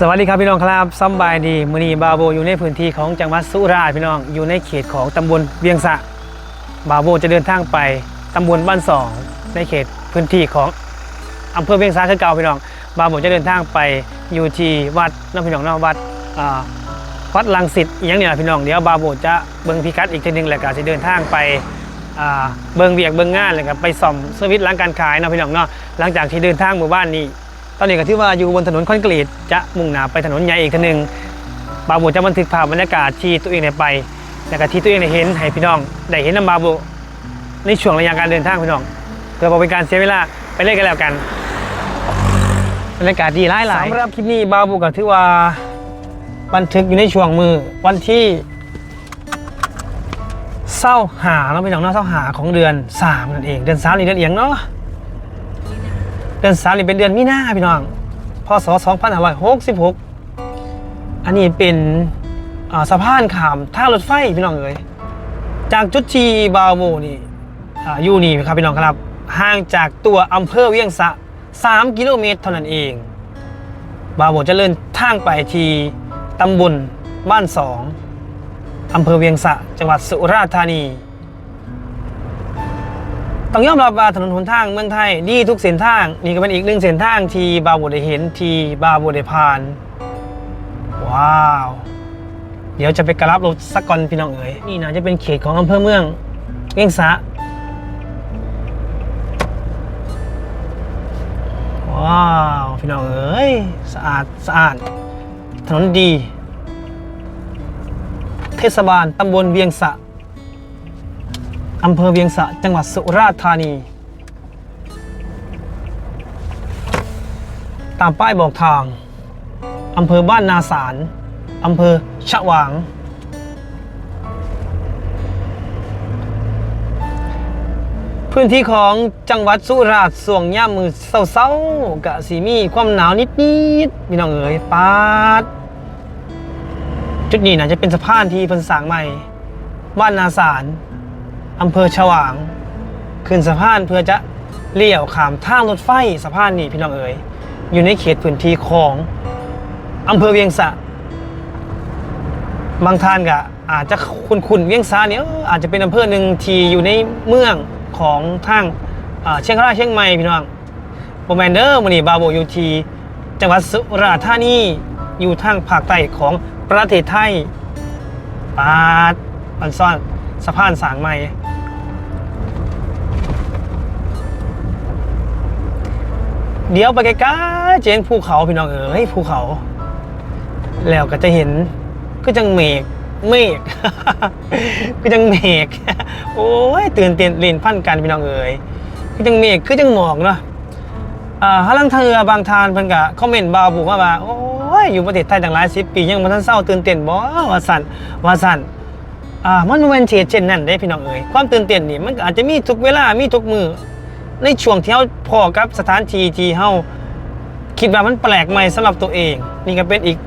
สวัสดีครับพี่น้องครับสบายดีมือนีบาโบอยู่ในพื้นที่ของจังหวัดสุราษฎร์พี่น้องอยู่ในเขตของตำบลเวียงสะบาโบจะเดินทางไปตำบลบ้านสองในเขตพื้นที่ของอำเภอเวียงสะคือเก่าพี่น้อง บาโบจะเดินทางไปอยู่ที่วัดน้องพี่น้องนอวัดวัดลังสิตอหย่างเนี้ยพี่น้องเดี๋ยวบาโบจะเบิ่งพิกัดอีกทีหนึงแหล้วก็จะเดินทางไปเบิ่งเบียกเบิ่งงานเลยครับไปซ่อมสวิตช์ร้านการขายนะพี่น้องเนาะหลังจากที่เดินทางหมู่บ้านนี้ ตอนนี้ก็ที่ว่าอยู่บนถนนคอนกรีตจะมุ่งหน้าไปถนนใหญ่อีกทีหนึ่งบาบูจะบันทึกภาพบรรยากาศที่ตัวเองได้ไปแล้วก็ที่ตัวเองได้เห็นให้พี่น้องได้เห็นน้ำบาบูในช่วงระยะการเดินทางพี่น้องเพื่อเป็นการเสียเวลาไปเล่นกันแล้วกันบรรยากาศดีหลายหลายสำหรับคลิปนี้บาบูก็ถือว่าบันทึกอยู่ในช่วงมือวันที่เศร้าหาเนาะพี่น้องเนาะเศร้าหาของเดือนสามนั่นเอง เดือนสามนี่เดือนเอียงเนาะ เดือนสามนี่เป็นเดือนมีนาพี่น้องพศ2566 อันนี้เป็นอ่าสะพานขามทางรถไฟพี่น้องเอ๋ยจากจุดทีบาวโมนี่อยู่นี่ครับพี่น้องครับ ห่างจากตัวอำเภอเวียงสะ 3 กิโลเมตรเท่านั้นเอง บาวโมจะเดินทางไปที่ตำบลบ้านสองอำเภอเวียงสะ จังหวัดสุราษฎร์ธานี ต้องยอมรับว่าถนนหนทางเมืองไทยดีทุกเส้นทาง นี่ก็เป็นอีกหนึ่งเส้นทางที่บาวบได้เห็นที่บาวบได้ผ่าน ว้าว เดี๋ยวจะไปกระลับรถสักก่อนพี่น้องเอ๋ยนี่นะจะเป็นเขตของอำเภอเมืองเวียงสะว้าวพี่น้องเอ๋ยสะอาดสะอาดถนนดี เทศบาลตำบลเวียงสะ อำเภอเวียงสะจังหวัดสุราษฎร์ธานี ตามป้ายบอกทาง อำเภอบ้านนาสาร อำเภอชะหวาง พื้นที่ของจังหวัดสุราษฎร์ส่วงย่ามมือเศร้าๆกะสีมีความหนาวนิดๆพี่น้องเอ๋ยปาด จุดนี้นะจะเป็นสะพานที่เพิ่นสร้างใหม่ บ้านนาสาร อำเภอฉวาง ขึ้นสะพานเพื่อจะเลี้ยวขามทางรถไฟสะพานนี้พี่น้องเอ๋ยอยู่ในเขตพื้นที่ของอำเภอเวียงสะ บางท่านก็อาจจะคุ้นคุ้นเวียงสะเนี่ยอาจจะเป็นอำเภอหนึ่งที่อยู่ในเมืองของทางอ่าเชียงรายเชียงใหม่พี่น้องโบแมนเดอร์มันนี่บาโบยูทีจังหวัดสุราษฎร์ธานีอยู่ทางภาคใต้ของประเทศไทยปาดอันซ่อนสะพานสางใหม่ เดี๋ยวไปใกลๆจะเห็นภูเขาพี่น้องเอ๋ยภูเขา แล้วก็จะเห็นก็จังเมฆเมฆก็จังเมฆโอ้ยตื่นเต้นเล่นพันกันพี่น้องเอ๋ยก็จังเมฆคือจังหมอกเนาะอ่าฮาลังเทือบางทานเพิ่นก็คอมเมนต์บาวบุกมาว่าโอ้ยอยู่ประเทศไทยตั้งหลายสิบปียังบ่ทันเศร้าตื่นเต้นบ่ว่าสั่นว่าสั่นอ่ามันบ่แม่นเฉดเช่นนั้นเด้พี่น้องเอ๋ยความตื่นเต้นนี่มันอาจจะมีทุกเวลามีทุกมือ ในช่วงที่เราพอกับสถานที่ที่เราคิดว่ามันแปลกใหม่สำหรับตัวเอง นี่ก็เป็นอีก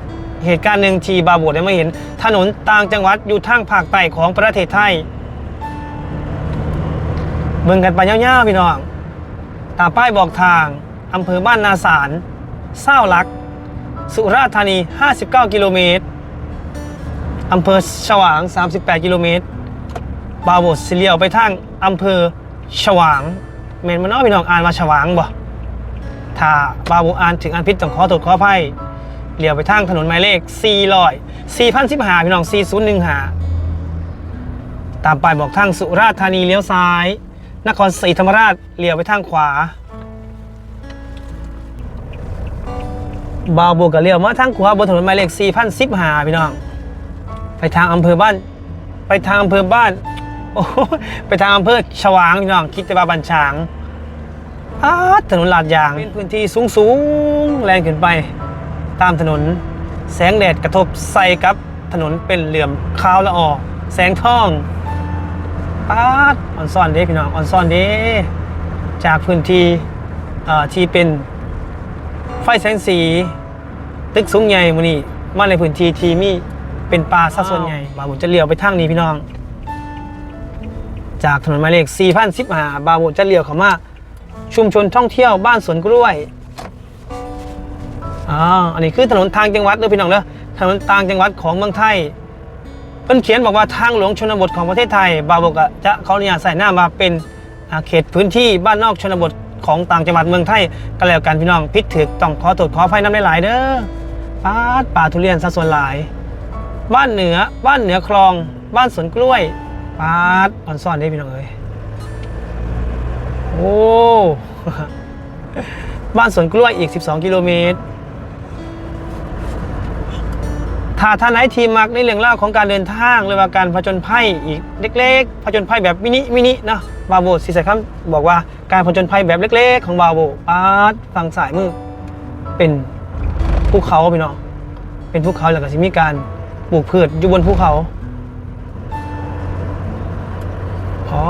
เหตุการณ์หนึ่งที่บาโบได้มาเห็น ถนนต่างจังหวัดอยู่ทางภาคใต้ของประเทศไทยเบิ่งกันไปยาวๆพี่น้องตามป้ายบอกทางอำเภอบ้านนาสารเศร้าลัก สุราษฎร์ธานี 59 กิโลเมตรอำเภอฉวาง 38 กิโลเมตร บาโบสิเลียวไปทางอำเภอฉวาง เมนมันนาะพี่น้องอ่านว่าฉวางบ่ถ้าบาบูอ่านถึงอันพิษต้องขอโทษขออภัยเลี้ยวไปทางถนนหมายเลข 400 4,015 พี่น้อง 4015 ตามป้ายบอกทางสุราษฎร์ธานีเลี้ยวซ้าย นครศรีธรรมราชเลี้ยวไปทางขวา บาบูก็เลี้ยวมาทางขวาบนถนนหมายเลข 4,015 พี่น้อง ไปทางอำเภอบ้าน ไปทางอำเภอบ้าน โอ้ยไปทางอำเภอฉวางพี่น้องคิดแต่ว่าบันช้างอาดถนนลาดยางเป็นพื้นที่สูงสูงๆแรงขึ้นไป ตามถนน แสงแดดกระทบใส่กับถนนเป็นเหลื่อมขาวละออแสงทองอาดออนซ่อนเด้พี่น้องออนซ่อนเด้จากพื้นที่เอ่อที่เป็นไฟแสงสี ตึกสูงใหญ่มันนี่มาในพื้นที่ที่มีเป็นป่าซะส่วนใหญ่บาบุญจะเลี้ยวไปทางนี้พี่น้อง จากถนนหมายเลข4,015บาบุญจะเลี้ยวเข้ามาชุมชนท่องเที่ยวบ้านสวนกล้วยอ๋ออันนี้คือถนนทางจังหวัดเด้อพี่น้องเด้อถนนทางจังหวัดของเมืองไทย เพิ่นเขียนบอกว่าทางหลวงชนบทของประเทศไทย บาวบกะจะเขาเนี่ยใส่หน้ามาเป็นอาเขตพื้นที่บ้านนอกชนบทของต่างจังหวัดเมืองไทยก็แล้วกันพี่น้องพิษถึกต้องขอโทษขออภัยน้ำหลายเด้อปาป่าทุเรียนซะส่วนหลาย บ้านเหนือบ้านเหนือคลอง บ้านสวนกล้วย ปาดออนซ่อนได้พี่น้องเอ้ยโอ้บ้านสวนกล้วยอีก 12 กิโลเมตร ถ้าท่านไหนทีมมักในเรื่องเล่าของการเดินทางหรือว่าการผจญภัยอีกเล็กๆผจญภัยแบบมินิมินินะบาโบสิสคัมบอกว่าการผจญภัยแบบเล็ก ๆ ของบาโบปาดฝั่งสายมือ เป็นภูเขาพี่น้องเป็นภูเขาแล้วก็สิมีการปลูกพืชอยู่บนภูเขาอ๋อ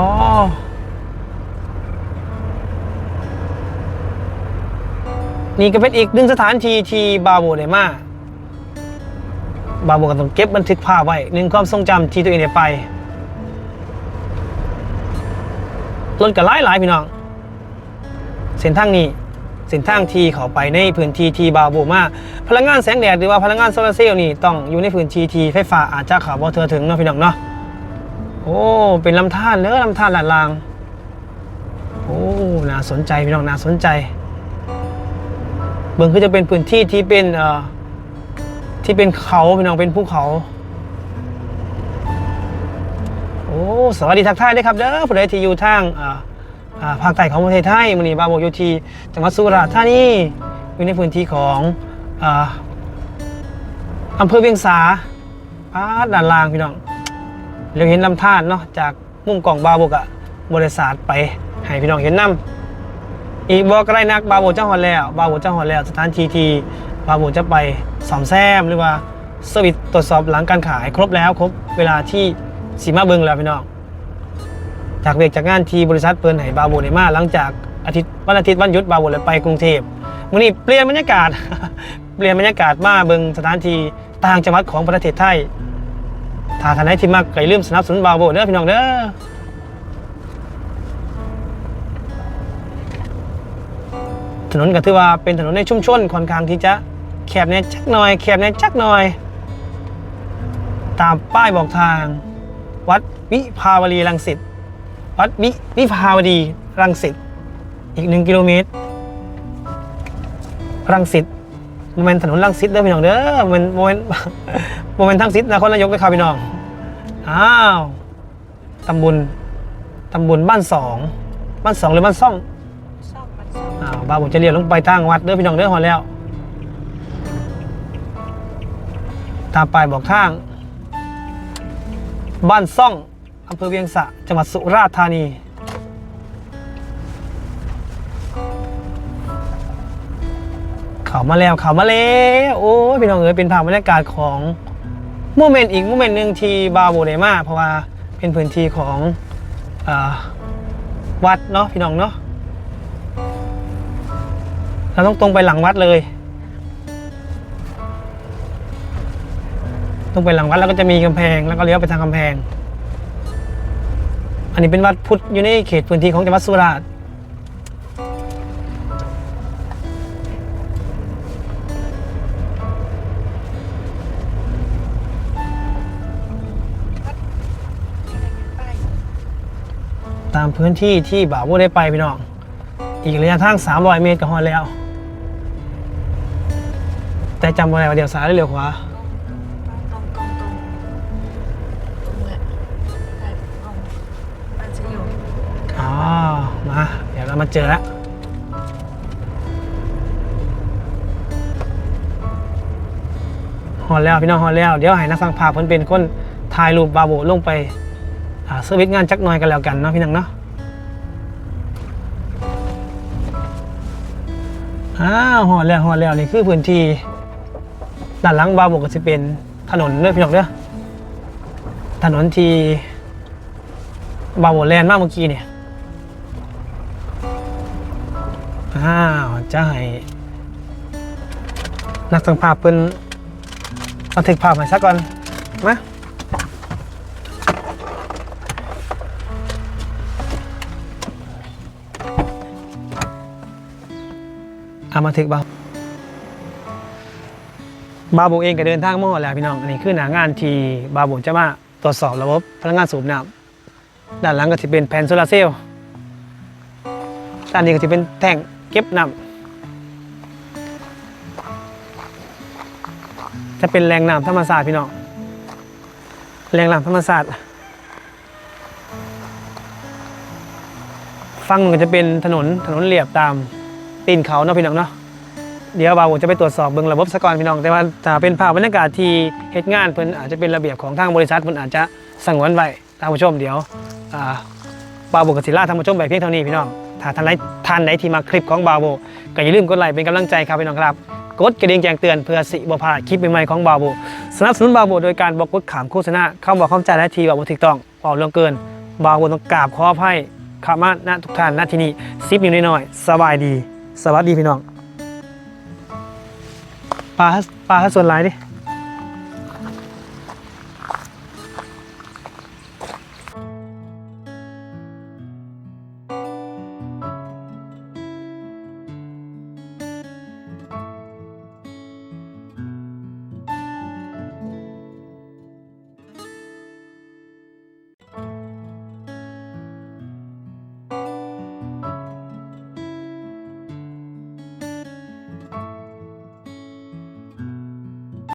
นี่ก็เป็นอีกหนึ่งสถานที่ที่บาโบได้มาบาโบก็ต้องเก็บบันทึกภาพไว้หนึ่งความทรงจำที่ตัวเองได้ไปรถกับหลายหลายๆพี่น้อง เส้นทางนี้เส้นทางที่เขาไปในพื้นที่ที่บาโบมาพลังงานแสงแดดหรือว่าพลังงานโซลาร์เซลล์นี่ต้องอยู่ในพื้นที่ที่ไฟฟ้าอาจจะเขาบ่เธอถึงเนาะพี่น้องเนาะ โอ้ เป็นลำธารเนื้อลำธารลาดลาง โอ้ น่าสนใจพี่น้องน่าสนใจ เบิ่งคือจะเป็นพื้นที่ที่เป็นเอ่อที่เป็นเขาพี่น้องเป็นภูเขา โอ้ สวัสดีทักทายด้วยครับเด้อผู้ใดที่อยู่ทางอ่าอ่าภาคใต้ของประเทศไทยมันนี่บาโบยูทีจังหวัดสุราษฎร์ธานีอยู่ในพื้นที่ของอ่าอำเภอเวียงสาป้าด่านล่างพี่น้อง เราเห็นลำธารเนาะจากมุมกล่องบาโบกะบริษัทไปให้พี่น้องเห็นน้ำอีกบอกไรนักบาโบเจ้าฮอนแล้วบาโบเจ้าฮอนแล้วสถานทีทีบาโบจะไปซ่อมแซมหรือว่าเซอร์วิสตรวจสอบหลังการขายครบแล้วครบเวลาที่สีมาเบิงแล้วพี่น้องจากเวกจากงานทีบริษัทเปิดให้บาโบได้มาหลังจากอาทิตย์วันอาทิตย์วันหยุดบาโบเลยไปกรุงเทพมื้อนี้เปลี่ยนบรรยากาศ เปลี่ยนบรรยากาศมาเบิงสถานที่ต่างจังหวัดของประเทศไทย ถ้าท่านใดที่มักไก่ลืมสนับสนุนบาวโบเด้อพี่น้องเด้อถนนก็ถือว่าเป็นถนนในชุมชนค่อนข้างที่จะแคบเนี่ยจักหน่อยแคบเนี่ยจักหน่อย ตามป้ายบอกทาง วัดวิภาวดีรังสิตวัดวิวิภาวดีรังสิตอีกหนึ่งกิโลเมตร รังสิต โมเมนต์ถนนรังสิตเด้อพี่น้องเด้อโมเมนต์โมเมนต์โมเมนต์ทั้งสิตนครนายกนะครับพี่น้องอ้าวตำบลตำบลบ้านสองบ้านสองหรือบ้านซ่องชอบมันชอบอ้าวบ้าผมจะเรียนลงไปทางวัดเด้อพี่น้องเด้อหอนแล้ว ตามป้ายบอกทาง บ้านซ่องอำเภอเวียงสะจังหวัดสุราษฎร์ธานี เขามาแล้วเขามาแล้วโอ้ยพี่น้องเอ๋ยเป็นภาพบรรยากาศของโมเมนต์อีกโมเมนต์หนึ่งที่บาโบเดมาเพราะว่าเป็นพื้นที่ของอวัดเนาะพี่น้องเนาะเราต้องตรงไปหลังวัดเลย ตรงไปหลังวัดแล้วก็จะมีกำแพงแล้วก็เลี้ยวไปทางกำแพง อันนี้เป็นวัดพุทธอยู่ในเขตพื้นที่ของจังหวัดสุราษฎร์ามพื้นที่ที่บ่าวโบได้ไปพี่น้อง อีกระยะทาง 300 เมตรก็ฮอดแล้ว แต่จำไว้ว่าเดี๋ยวซ้ายหรือเลี้ยวขวาตรงตรงตรงตรงตรงเลยใช่ตรงมันจะอยู่อ๋อมาเดี๋ยวเรามาเจอแล้วฮอนแล้วพี่น้องฮอนแล้ว เดี๋ยวให้นักสร้างภาพเพิ่นเป็นคนถ่ายรูปบาโบลงไป อาเซอร์วิสงานจักหน่อยกันแล้วกันเนาะพี่น้องเนาะอ้าวฮอนแล้วฮอนแล้วนี่คือพื้นที่ด้านหลังบาบก็จะเป็นถนนเด้อพี่น้องเด้อถนนที่บาโบแลนด์มากเมื่อกี้เนี่ยอ้าวจะให้นักสังภาพเป็นบันทึกภาพให้ซะก่อนมา เอามาถึกบ้างบาโบเองก็เดินทางมาหมดแล้วพี่น้องอันนี้คือหนางานที่บาโบจะมาตรวจสอบระบบพลังงานสูบน้ำด้านหลังก็จะเป็นแผ่นโซลาร์เซลล์ด้านนี้ก็จะเป็นแท่งเก็บน้ำจะเป็นแรงน้ำธรรมชาติพี่น้องแรงน้ำธรรมชาติฝั่งหนึงก็จะเป็นถนนถนนเรียบตาม ตีนเขาเนาะพี่น้องเนาะเดี๋ยวบาวผมจะไปตรวจสอบเบื้องระบบสะกอนพี่น้อง แต่ว่าถ้าเป็นภาพบรรยากาศที่เหตุงานเพิ่นอาจจะเป็นระเบียบของทางบริษัทเพิ่นอาจจะสงวนไว้ท่านผู้ชมเดี๋ยวอ่าบาวโบกศิลาท่านผู้ชมแบบเพียงเท่านี้พี่น้องถ้าท่านใดท่านใดที่มาคลิปของบาวโบก็อย่าลืมกดไลค์เป็นกำลังใจครับพี่น้องครับกดกระดิ่งแจ้งเตือนเพื่อสิบพลาดคลิปใหม่ๆของบาวโบสนับสนุนบาวโบโดยการบอกกดขามโฆษณาคำบอกคำจ่ายและทีบาวโบถูกต้องเป่าเรื่องเกินบาวโบต้องกราบขออภัยขามาณทุกท่านณที่นี้ซิปนิ้วน้อยๆสบายดี สวัสดีพี่น้องปลาปลาส่วนหลายดิ